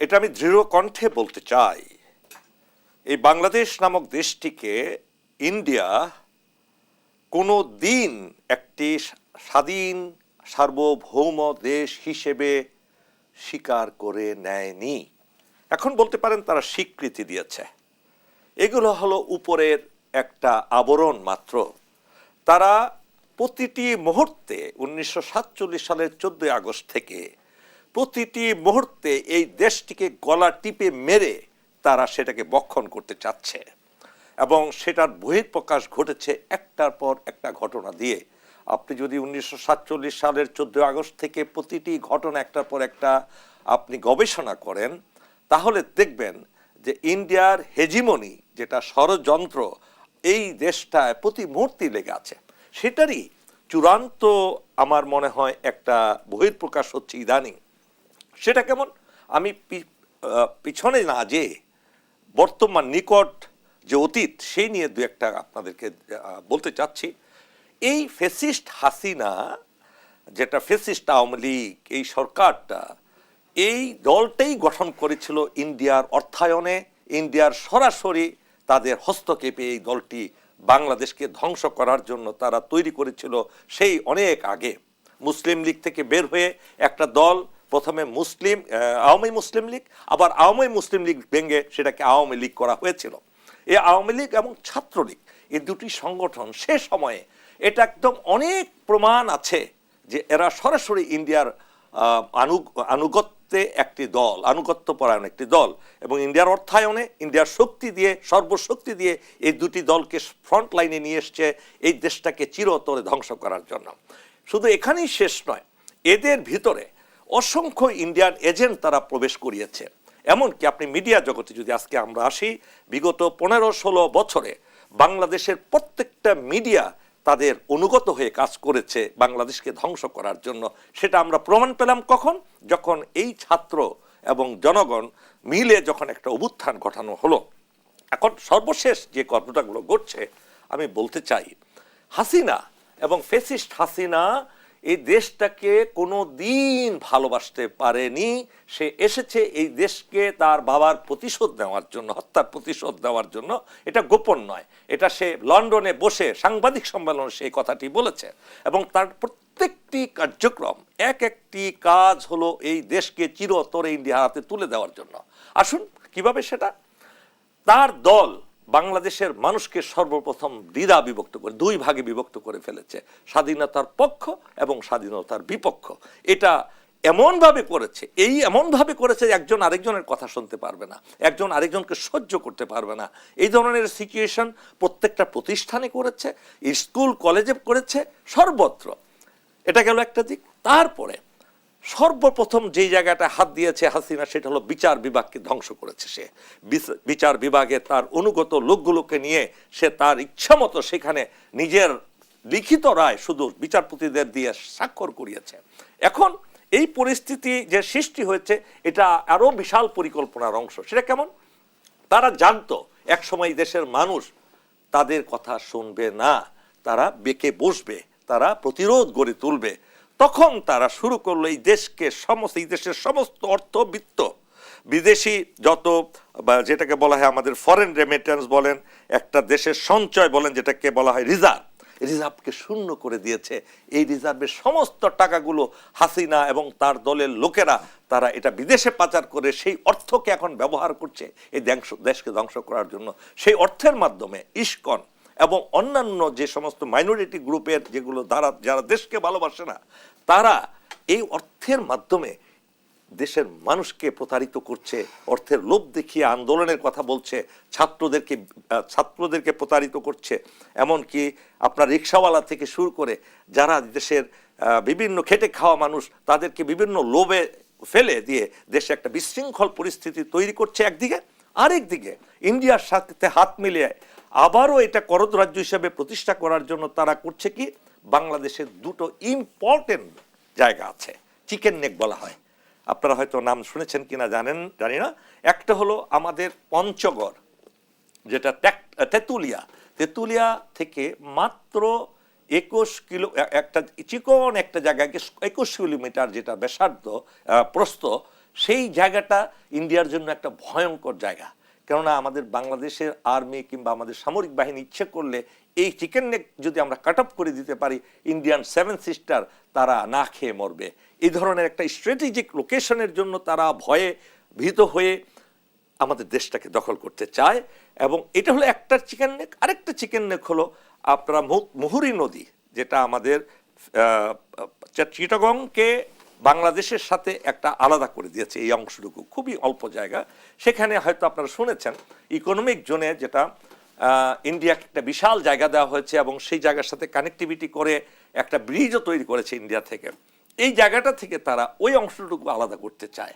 এটা আমি দৃঢ় কণ্ঠে বলতে চাই। এই বাংলাদেশ নামক দেশটিকে ইন্ডিয়া কোনো দিন একটি স্বাধীন, সার্বভৌম দেশ হিসেবে স্বীকার করে নেয়নি। এখন বলতে পারেন তারা স্বীকৃতি দিয়েছে। এগুলো হলো উপরের একটা আবরণ মাত্র। তারা প্রতিটি মুহূর্তে উনিশশো সাতচল্লিশ সালের চোদ্দই আগস্ট থেকে প্রতিটি মুহূর্তে এই দেশটিকে গলা টিপে মেরে তারা সেটাকে বক্ষণ করতে চাচ্ছে এবং সেটার বহিঃপ্রকাশ ঘটেছে একটার পর একটা ঘটনা দিয়ে। আপনি যদি উনিশশো সাতচল্লিশ সালের চোদ্দই আগস্ট থেকে প্রতিটি ঘটনা একটার পর একটা আপনি গবেষণা করেন, তাহলে দেখবেন যে ইন্ডিয়ার হেজিমনি যেটা ষড়যন্ত্র, এই দেশটায় প্রতি মুহূর্তে লেগে আছে। সেটারই চূড়ান্ত আমার মনে হয় একটা বহির্প্রকাশ হচ্ছে ইদানিং। সেটা কেমন? আমি পিছনে না যে বর্তমান নিকট যে অতীত, সেই নিয়ে দু একটা আপনাদেরকে বলতে চাচ্ছি। এই ফেসিস্ট হাসিনা, যেটা ফেসিস্ট আওয়ামী লীগ, এই সরকারটা, এই দলটাই গঠন করেছিল ইন্ডিয়ার অর্থায়নে, ইন্ডিয়ার সরাসরি তাদের হস্তক্ষেপে এই দলটি বাংলাদেশকে ধ্বংস করার জন্য তারা তৈরি করেছিল সেই অনেক আগে। মুসলিম লীগ থেকে বের হয়ে একটা দল প্রথমে মুসলিম আওয়ামী মুসলিম লীগ, আবার আওয়ামী মুসলিম লীগ ভেঙে সেটাকে আওয়ামী লীগ করা হয়েছিল। এই আওয়ামী লীগ এবং ছাত্রলীগ এই দুটি সংগঠন সে সময়ে এটা একদম অনেক প্রমাণ আছে যে এরা সরাসরি ইন্ডিয়ার আনু আনুগত্যে একটি দল আনুগত্য পরায়ণ একটি দল এবং ইন্ডিয়ার অর্থায়নে, ইন্ডিয়ার শক্তি দিয়ে, সর্বশক্তি দিয়ে এই দুটি দলকে ফ্রন্ট লাইনে নিয়ে এসছে এই দেশটাকে চিরতরে ধ্বংস করার জন্য। শুধু এখানেই শেষ নয়, এদের ভিতরে অসংখ্য ইন্ডিয়ান এজেন্ট তারা প্রবেশ করিয়েছে। এমনকি আপনি মিডিয়া জগতে যদি আজকে আমরা আসি, বিগত পনেরো ষোলো বছরে বাংলাদেশের প্রত্যেকটা মিডিয়া তাদের অনুগত হয়ে কাজ করেছে বাংলাদেশকে ধ্বংস করার জন্য। সেটা আমরা প্রমাণ পেলাম কখন? যখন এই ছাত্র এবং জনগণ মিলে যখন একটা অভ্যুত্থান ঘটানো হলো। এখন সর্বশেষ যে ঘটনাগুলো ঘটছে, আমি বলতে চাই, হাসিনা এবং ফেসিস্ট হাসিনা এই দেশটাকে কোনো দিন ভালোবাসতে পারেনি। সে এসেছে এই দেশকে তার বাবার প্রতিশোধ নেওয়ার জন্য, হত্যার প্রতিশোধ দেওয়ার জন্য। এটা গোপন নয়। এটা সে লন্ডনে বসে সাংবাদিক সম্মেলনে সেই কথাটি বলেছে। এবং তার প্রত্যেকটি কার্যক্রম, এক একটি কাজ হলো এই দেশকে চিরতরে ইন্ডিয়া হাতে তুলে দেওয়ার জন্য। আসুন কীভাবে সেটা? তার দল বাংলাদেশের মানুষকে সর্বপ্রথম দ্বিধা বিভক্ত করে, দুই ভাগে বিভক্ত করে ফেলেছে। স্বাধীনতার পক্ষ এবং স্বাধীনতার বিপক্ষ। এটা এমনভাবে করেছে, এই এমনভাবে করেছে একজন আরেকজনের কথা শুনতে পারবে না, একজন আরেকজনকে সহ্য করতে পারবে না। এই ধরনের সিচুয়েশন প্রত্যেকটা প্রতিষ্ঠানে করেছে, স্কুল, কলেজে করেছে সর্বত্র। এটা গেল একটা দিক। তারপরে সর্বপ্রথম যেই জায়গাটা হাত দিয়েছে হাসিনা, সেটা হলো বিচার বিভাগকে ধ্বংস করেছে সে। বিচ- বিচার বিভাগে তার অনুগত লোকগুলোকে নিয়ে সে তার ইচ্ছামতো সেখানে নিজের লিখিত রায় শুধু বিচারপতিদের দিয়ে স্বাক্ষর করিয়েছে। এখন এই পরিস্থিতি যে সৃষ্টি হয়েছে, এটা আরও বিশাল পরিকল্পনার অংশ। সেটা কেমন? তারা জানতো এক সময় দেশের মানুষ তাদের কথা শুনবে না, তারা বেঁকে বসবে, তারা প্রতিরোধ গড়ে তুলবে। তখন তারা শুরু করল এই দেশকে সমস্ত, এই দেশের সমস্ত অর্থবিত্ত। বিদেশি যত, বা যেটাকে বলা হয় আমাদের ফরেন রেমিটেন্স বলেন, একটা দেশের সঞ্চয় বলেন, যেটাকে বলা হয় রিজার্ভ রিজার্ভকে শূন্য করে দিয়েছে। এই রিজার্ভের সমস্ত টাকাগুলো হাসিনা এবং তার দলের লোকেরা, তারা এটা বিদেশে পাচার করে সেই অর্থকে এখন ব্যবহার করছে এই দেশ- দেশকে ধ্বংস করার জন্য। সেই অর্থের মাধ্যমে ইস্কন এবং অন্যান্য যে সমস্ত মাইনরিটি গ্রুপের যেগুলো দ্বারা যারা দেশকে ভালোবাসে না, তারা এই অর্থের মাধ্যমে দেশের মানুষকে প্রতারিত করছে, অর্থের লোভ দেখিয়ে আন্দোলনের কথা বলছে, ছাত্রদেরকে ছাত্রদেরকে প্রতারিত করছে, এমনকি আপনার রিক্সাওয়ালা থেকে শুরু করে যারা দেশের বিভিন্ন খেটে খাওয়া মানুষ, তাদেরকে বিভিন্ন লোভে ফেলে দিয়ে দেশে একটা বিশৃঙ্খল পরিস্থিতি তৈরি করছে একদিকে আরেক দিকে ইন্ডিয়ার সাথে হাত মিলিয়ে আবারও এটা করদ রাজ্য হিসেবে প্রতিষ্ঠা করার জন্য তারা করছে কি? বাংলাদেশের দুটো ইম্পর্টেন্ট জায়গা আছে। চিকেন নেক বলা হয়। আপনারা হয়তো নাম শুনেছেন কিনা জানেন জানি না। একটা হলো আমাদের পঞ্চগড় যেটা তেঁতুলিয়া। তেঁতুলিয়া থেকে মাত্র একুশ কিলো একটা চিকন একটা জায়গাকে একুশ কিলোমিটার যেটা ব্যাসার্ধ আহ, প্রস্থ সেই জায়গাটা ইন্ডিয়ার জন্য একটা ভয়ঙ্কর জায়গা। কেননা আমাদের বাংলাদেশের আর্মি কিংবা আমাদের সামরিক বাহিনী ইচ্ছে করলে এই চিকেন নেক যদি আমরা কাট অফ করে দিতে পারি, ইন্ডিয়ান সেভেন সিস্টার তারা না খেয়ে মরবে। এই ধরনের একটা স্ট্র্যাটেজিক লোকেশনের জন্য তারা ভয়ে ভীত হয়ে আমাদের দেশটাকে দখল করতে চায় এবং এটা হলো একটা চিকেন নেক। আরেকটা চিকেন নেক হলো আপনারা মুহুরী নদী, যেটা আমাদের চিটাগংকে বাংলাদেশের সাথে একটা আলাদা করে দিয়েছে এই অংশটুকু। খুবই অল্প জায়গা। সেখানে হয়তো আপনারা শুনেছেন ইকোনমিক জোনে যেটা ইন্ডিয়াকে একটা বিশাল জায়গা দেওয়া হয়েছে এবং সেই জায়গার সাথে কানেক্টিভিটি করে একটা ব্রিজও তৈরি করেছে ইন্ডিয়া থেকে। এই জায়গাটা থেকে তারা ওই অংশটুকু আলাদা করতে চায়।